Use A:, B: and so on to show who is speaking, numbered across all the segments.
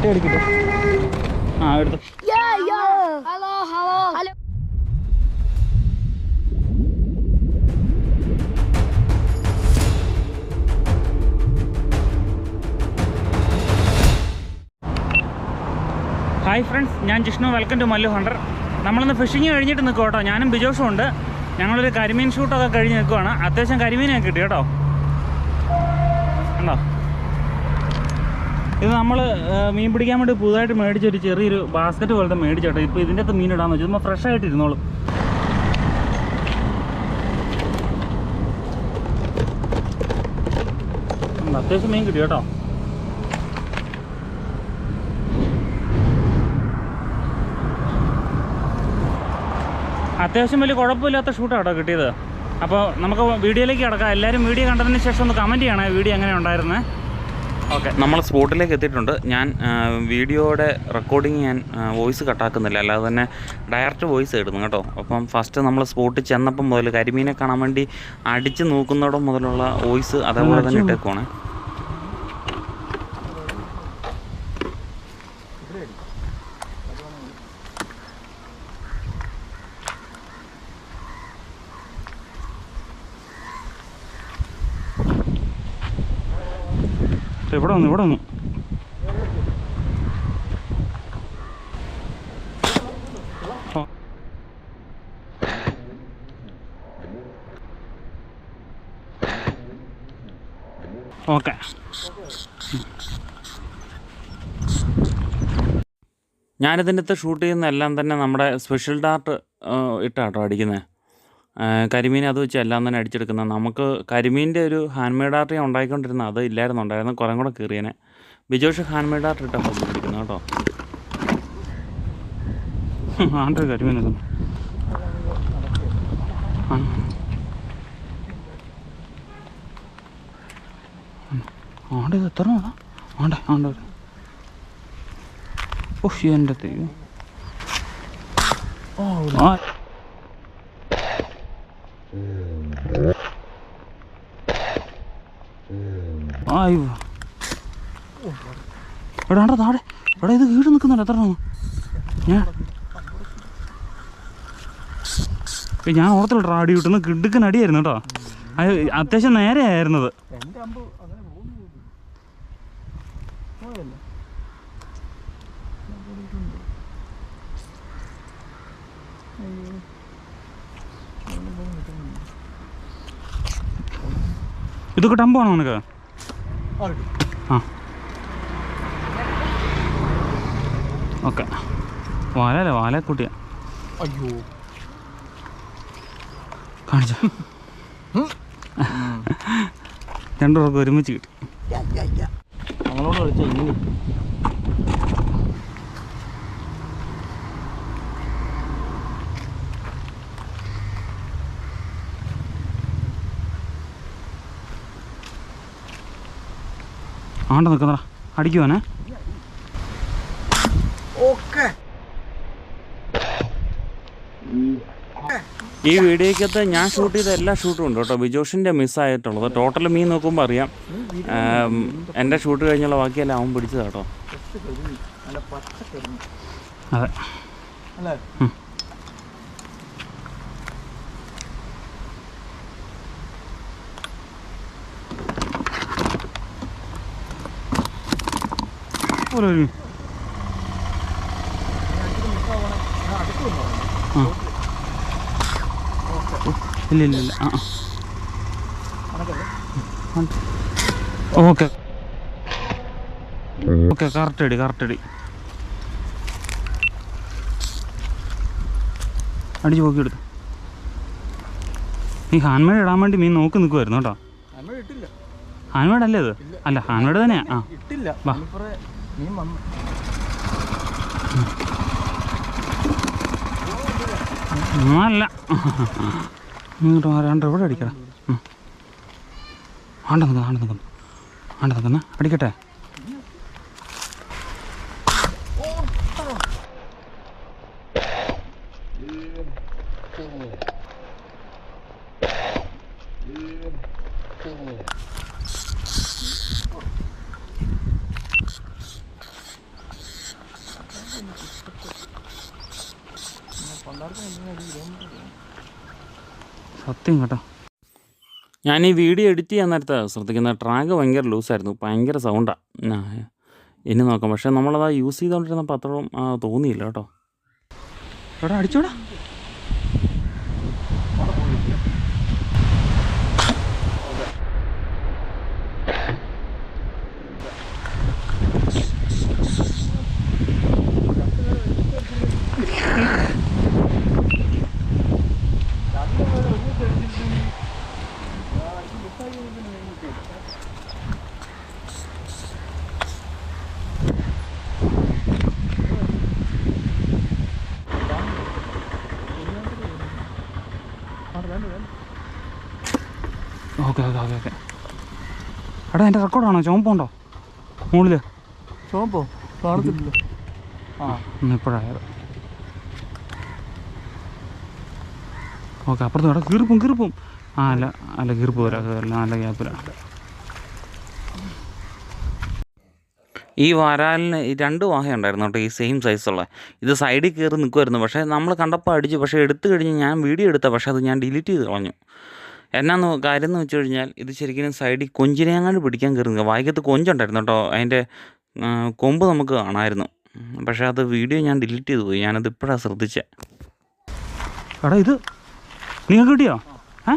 A: ഒറ്റ ആ എടുത്തു.
B: Hello hello. Hello.
A: Hi friends ഞാൻ Jishnu. Welcome to Mallu hunter നമ്മളിന്ന് ഫിഷിങ് കഴിഞ്ഞിട്ട് നിൽക്കും കേട്ടോ ഞാനും ബിജോഷും ഉണ്ട്. ഞങ്ങളൊരു കരിമീൻ ഷൂട്ടൊക്കെ കഴിഞ്ഞ് നിൽക്കുവാണ്. അത്യാവശ്യം കരിമീനൊക്കെ കിട്ടി കേട്ടോ. ഇത് നമ്മൾ മീൻ പിടിക്കാൻ വേണ്ടി പുതുതായിട്ട് മേടിച്ച ഒരു ചെറിയൊരു ബാസ്ക്കറ്റ് പോലത്തെ മേടിച്ചോട്ടെ ഇപ്പോൾ ഇതിന്റെ അകത്ത് മീൻ ഇടാന്ന് വെച്ചാൽ നമ്മൾ ഫ്രഷ് ആയിട്ട് ഇരുന്നോളും. അത്യാവശ്യം മീൻ കിട്ടി കേട്ടോ? അത്യാവശ്യം വലിയ കുഴപ്പമില്ലാത്ത ഷൂട്ടാട്ടോ കിട്ടിയത്. അപ്പോൾ നമുക്ക് വീഡിയോയിലേക്ക് കിടക്കാം. എല്ലാവരും വീഡിയോ കണ്ടതിന് ശേഷം ഒന്ന് കമന്റ് ചെയ്യണേ. വീഡിയോ എങ്ങനെ ഉണ്ടായിരുന്നേ? ഓക്കെ. നമ്മൾ സ്പോട്ടിലേക്ക് എത്തിയിട്ടുണ്ട്. ഞാൻ വീഡിയോയുടെ റെക്കോർഡിങ് ഞാൻ വോയിസ് കട്ടാക്കുന്നില്ല അല്ലാതെ തന്നെ ഡയറക്റ്റ് വോയിസ് ഇടുന്നു കേട്ടോ. അപ്പം ഫസ്റ്റ് നമ്മൾ സ്പോട്ടിൽ ചെന്നപ്പം മുതൽ കരിമീനെ കാണാൻ വേണ്ടി അടിച്ച് നോക്കുന്നിടം മുതലുള്ള വോയിസ് അതേപോലെ തന്നെ ഇട്ടേക്കുവാണ്. ഇവിടെ വന്നു ഇവിടെ വന്നു. ഓക്കെ ഞാനിതിന്റെ അകത്ത് ഷൂട്ട് ചെയ്യുന്ന എല്ലാം തന്നെ നമ്മുടെ സ്പെഷ്യൽ ഡാർട്ട് ഇട്ടാട്ടോ അടിക്കുന്നത് കരിമീൻ അത് വെച്ച് എല്ലാം തന്നെ അടിച്ചെടുക്കുന്നത് നമുക്ക് കരിമീന്റെ ഒരു ഹാൻഡ് മെയ്ഡ് ആർട്ട് ഞാൻ ഉണ്ടാക്കിക്കൊണ്ടിരുന്ന അത് ഇല്ലായിരുന്നു ഉണ്ടായിരുന്നു. കുറേ കൂടെ കീറിയനെ. ബിജോഷ് ഹാൻഡ് മെയ്ഡ് ആർട്ട് ഇട്ടാണ് പിടിക്കുന്നത് കേട്ടോ. ആണ്ടോ കരിമീൻ ആ. ആണ്ട് ഇത് എത്ര ആണ്ടേ ആണ്ടോ ഓ എന്റെ ആ ആയോ എടാ താഴെ. എടാ ഇത് വീട് നിൽക്കുന്നുണ്ട് എത്ര? ഞാൻ ഞാൻ ഓർത്തില്ല അടി കിട്ടുന്ന കിടുക്കൻ അടിയായിരുന്നു കേട്ടോ. അത് അത്യാവശ്യം നേരെ ആയിരുന്നത് ഇതൊക്കെ ടമ്പാണോ നിനക്ക്? ആ. ഓക്കെ. വാലല്ലേ വാല കുട്ടിയാ
C: അയ്യോ.
A: കാണിച്ച. രണ്ടു പേർക്ക് ഒരുമിച്ച് കിട്ടി.
C: ഞങ്ങളോട് കളിച്ച ഇങ്ങനെ.
A: ആണ്ട നിൽക്കുന്നടാ. അടിക്കുവാനേ
C: ഓക്കെ.
A: ഈ വീഡിയോക്കകത്ത് ഞാൻ ഷൂട്ട് ചെയ്ത എല്ലാ ഷൂട്ടും ഉണ്ട് കേട്ടോ. ബിജോഷിന്റെ മിസ്സായിട്ടുള്ളത് ടോട്ടൽ മീൻ നോക്കുമ്പോൾ അറിയാം. എന്റെ ഷൂട്ട് കഴിഞ്ഞുള്ള ബാക്കിയെല്ലാം അവൻ
C: പിടിച്ചതാട്ടോ
A: അതെ. ഒരു ആ. ഇല്ല ഇല്ല ഇല്ല. ആ ഓക്കെ. ഓക്കെ കറക്റ്റ് അടി കറക്റ്റ് അടി. അടിച്ച് പോക്കി എടുത്തു. ഈ ഹാൻമേഡ് ഇടാൻ വേണ്ടി മീൻ നോക്കി നിൽക്കുമായിരുന്നു കേട്ടോ. ഹാൻമേഡ് അല്ലേ അത് അല്ല ഹാൻമേഡ് തന്നെയാ? ആ.
C: ഇട്ടില്ല. വന്നു.
A: നല്ല ഇങ്ങോട്ട് മാറാണ്ട് എവിടെ അടിക്കടാ. ആണ്ട നിൽക്കുന്നു ആണ്ട അടിക്കട്ടെ.
D: സത്യം കേട്ടോ. ഞാൻ ഈ വീഡിയോ എഡിറ്റ് ചെയ്യാൻ നേരത്തെ ശ്രദ്ധിക്കുന്ന ട്രാക്ക് ഭയങ്കര ലൂസായിരുന്നു. ഭയങ്കര സൗണ്ടാണ് ഇനി നോക്കാം. പക്ഷേ നമ്മളത് യൂസ് ചെയ്തുകൊണ്ടിരുന്നപ്പോൾ അത്രയും തോന്നിയില്ല കേട്ടോ. എടാ അടിച്ചോടാ. Okay okay okay okay. എടാ എന്റെ റെക്കോർഡാണോ ചോമ്പുണ്ടോ മുകളിൽ
C: ചോമ്പോ കാണത്തില്ലല്ലോ. ആ
D: ഇപ്പോഴായത്. ഓക്കെ അപ്പുറത്ത് എടാ കീറിപ്പും കീറിപ്പും ആ അല്ല അല്ല വരാം അല്ല നല്ല ഗ്യാപ്പില്ല ഈ വരാലിന് രണ്ട് വാഹ ഉണ്ടായിരുന്നു കേട്ടോ ഈ സെയിം സൈസുള്ള ഇത് സൈഡിൽ കയറി നിൽക്കുമായിരുന്നു പക്ഷേ നമ്മൾ കണ്ടപ്പോൾ അടിച്ചു പക്ഷേ എടുത്തു കഴിഞ്ഞ് ഞാൻ വീഡിയോ എടുത്ത പക്ഷേ അത് ഞാൻ ഡിലീറ്റ് ചെയ്ത് കളഞ്ഞു. എന്നാന്ന് കാര്യം എന്ന് വെച്ച് കഴിഞ്ഞാൽ ഇത് ശരിക്കും സൈഡിൽ കൊഞ്ചിനെങ്ങാണ്ട് പിടിക്കാൻ കയറി നിൽക്കുക. വായിക്കത്ത് കൊഞ്ചുണ്ടായിരുന്നു കേട്ടോ അതിന്റെ കൊമ്പ് നമുക്ക് കാണാമായിരുന്നു പക്ഷേ അത് വീഡിയോ ഞാൻ ഡിലീറ്റ് ചെയ്തു പോയി ഞാനത് ഇപ്പോഴാണ് ശ്രദ്ധിച്ചത് എടാ ഇത് നിങ്ങൾക്ക് കിട്ടിയോ? ഏ?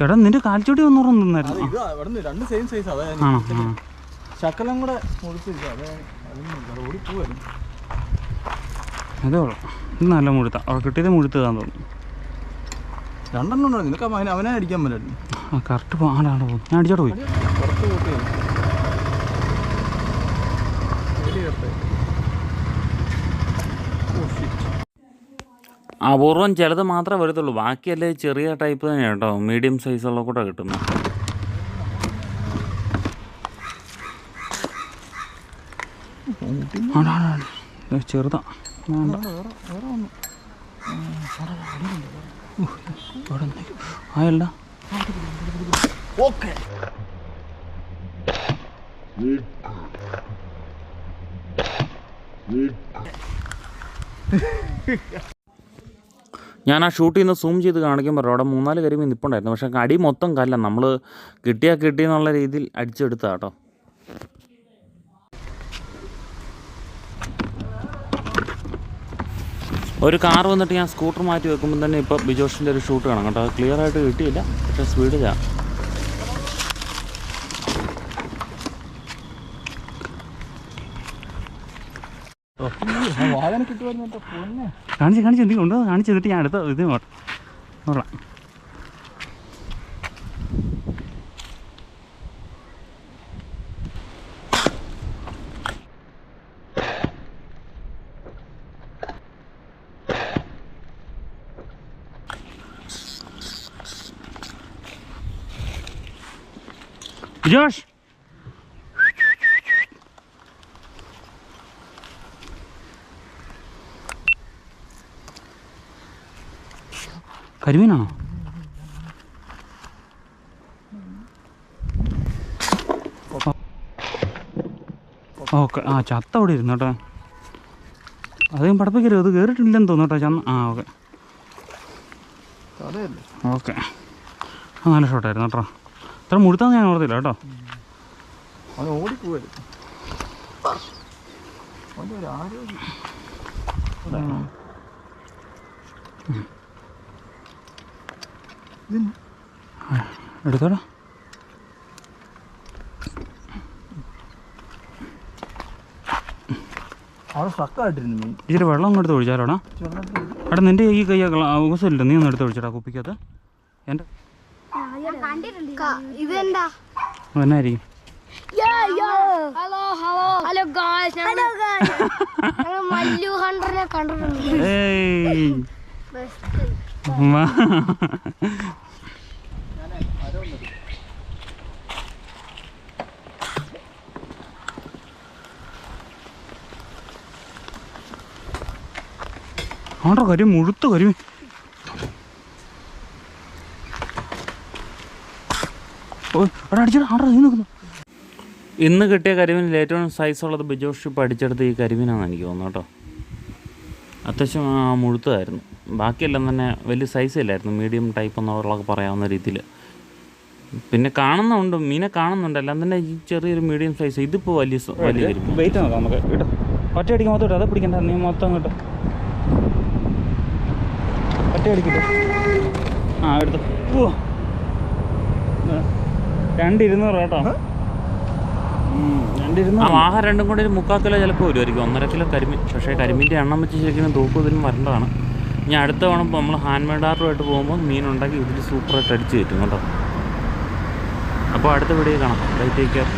C: സൈസ് നിന്റെ ഞാൻ
D: ആണോ?
C: ഉറന്നു
D: തന്നായിരുന്നു
C: ശകലം കൂടെ അതെ
D: ഉള്ളു ഇത് നല്ല മുഴുത്ത. അവിടെ കിട്ടിയത് മുഴുത്തതാന്ന് തോന്നുന്നു.
C: രണ്ടെണ്ണം നിനക്ക് അവനെ അടിക്കാൻ പറ്റില്ല
D: ആ കറക്റ്റ് ആടാണ് പോകും ഞാൻ അടിച്ചോട്ട് പോയി
C: പുറത്ത് കൂട്ടി വെടി കെട്ടെ ഓ ഷിറ്റ്
D: അപൂർവം ചിലത് മാത്രമേ വരത്തുള്ളൂ. ബാക്കിയല്ലേ ചെറിയ ടൈപ്പ് തന്നെയാണ് കേട്ടോ. മീഡിയം സൈസുള്ള കൂടെ കിട്ടുന്നത്. ഇത് ചെറുതാ. ആയല്ല
C: ഓക്കെ.
D: ഞാൻ ആ ഷൂട്ട് ചെയ്യുന്ന സൂം ചെയ്ത് കാണിക്കുമ്പോൾ അവിടെ മൂന്നാൽ കരിമീൻ നിൽപ്പുണ്ടായിരുന്നു പക്ഷേ അടി മൊത്തം കല്ല. നമ്മൾ കിട്ടിയാൽ കിട്ടി എന്നുള്ള രീതിയിൽ അടിച്ചെടുത്താ കേട്ടോ ഒരു കാർ വന്നിട്ട് ഞാൻ സ്കൂട്ടർ മാറ്റി വെക്കുമ്പോൾ തന്നെ ഇപ്പോൾ ബിജോഷിന്റെ ഒരു ഷൂട്ട് കാണാം. കേട്ടോ ക്ലിയർ ആയിട്ട് കിട്ടിയില്ല. പക്ഷേ സ്പീഡിലാണ്
C: വാഹനം കിട്ടുമായിരുന്നു കേട്ടോ പൊന്നെ
D: കാണിച്ച് കാണിച്ച് എന്തെങ്കിലും ഉണ്ടോ? കാണിച്ച് എന്നിട്ട് ഞാൻ അടുത്ത ഇത് നോക്കാം. നോക്കാം. കരിമീനാണോ ഓക്കെ ആ ചത്ത അവിടെ ഇരുന്നു കേട്ടോ. അധികം പടപ്പിക്കരുത് അത് കയറിയിട്ടില്ലെന്ന് തോന്നുന്നു കേട്ടോ ചന്ന ആ ഓക്കെ. ഓക്കെ. ആ നല്ല ഷോട്ടായിരുന്നു കേട്ടോ. ഇത്ര മുഴുത്താന്ന് ഞാൻ ഓർത്തില്ല കേട്ടോ.
C: അവൻ
D: എടുത്തോടാ. ഇച്ചിരി വെള്ളം അങ്ങ് എടുത്ത് ഒഴിച്ചാലോടാ. എടാ നിന്റെ ഈ കൈ ഊസമില്ല നീ ഒന്ന് എടുത്ത് ഒഴിച്ചടാ കുപ്പിക്കകത്ത്. എന്റെ
B: ഇതെന്താ?
D: എന്നായിരിക്കും?
B: Hello hello. Hello guys hello guys Mallu ഹണ്ടറിനെ കണ്ടിട്ടുണ്ട്.
D: ആണ്ടോ കരി മുഴുത്ത കരി. ഇന്ന് കിട്ടിയ കരിമീനിൽ ഏറ്റവും സൈസുള്ളത് ബിജോഷ് ഷിപ്പ് അടിച്ചെടുത്ത് ഈ കരിമീനാണെന്ന് എനിക്ക് തോന്നുന്നു കേട്ടോ. അത്യാവശ്യം മുഴുത്തതായിരുന്നു. ബാക്കിയെല്ലാം തന്നെ വലിയ സൈസ് ഇല്ലായിരുന്നു മീഡിയം ടൈപ്പ് എന്നുള്ളതൊക്കെ പറയാവുന്ന രീതിയിൽ പിന്നെ കാണുന്നുണ്ട് മീനെ കാണുന്നുണ്ട്. എല്ലാം തന്നെ ഈ ചെറിയൊരു മീഡിയം സൈസ് ഇതിപ്പോൾ വലിയ വലിയ വെയിറ്റ് നോക്കാം നമുക്ക്. കേട്ടോ ഒറ്റ അടിക്ക് മൊത്തം അത് പിടിക്കണ്ട. നീ മൊത്തം കേട്ടോ ഒറ്റ അടിക്കിട്ടോ. ആ എടുത്തു. രണ്ട് ഇരുന്നൂറ് കേട്ടോ. ആ രണ്ടും കൂടെ ഒരു മുക്കാൽ കിലോ ചിലപ്പോൾ വരുമായിരിക്കും. ഒന്നര കിലോ കരിമീൻ പക്ഷേ കരിമീന്റെ എണ്ണം വെച്ച് ശരിക്കും തൂക്കം ഇതിലും വരേണ്ടതാണ്. ഇനി അടുത്ത വേണം നമ്മൾ ഹാൻഡ് മെയ്ഡ് ആർട്ടുമായിട്ട് പോകുമ്പോൾ മീൻ ഉണ്ടാക്കി ഇതിൽ സൂപ്പറായിട്ട് അടിച്ച് കയറ്റും കേട്ടോ. അപ്പോൾ അടുത്ത വീഡിയോ കാണാം. Take care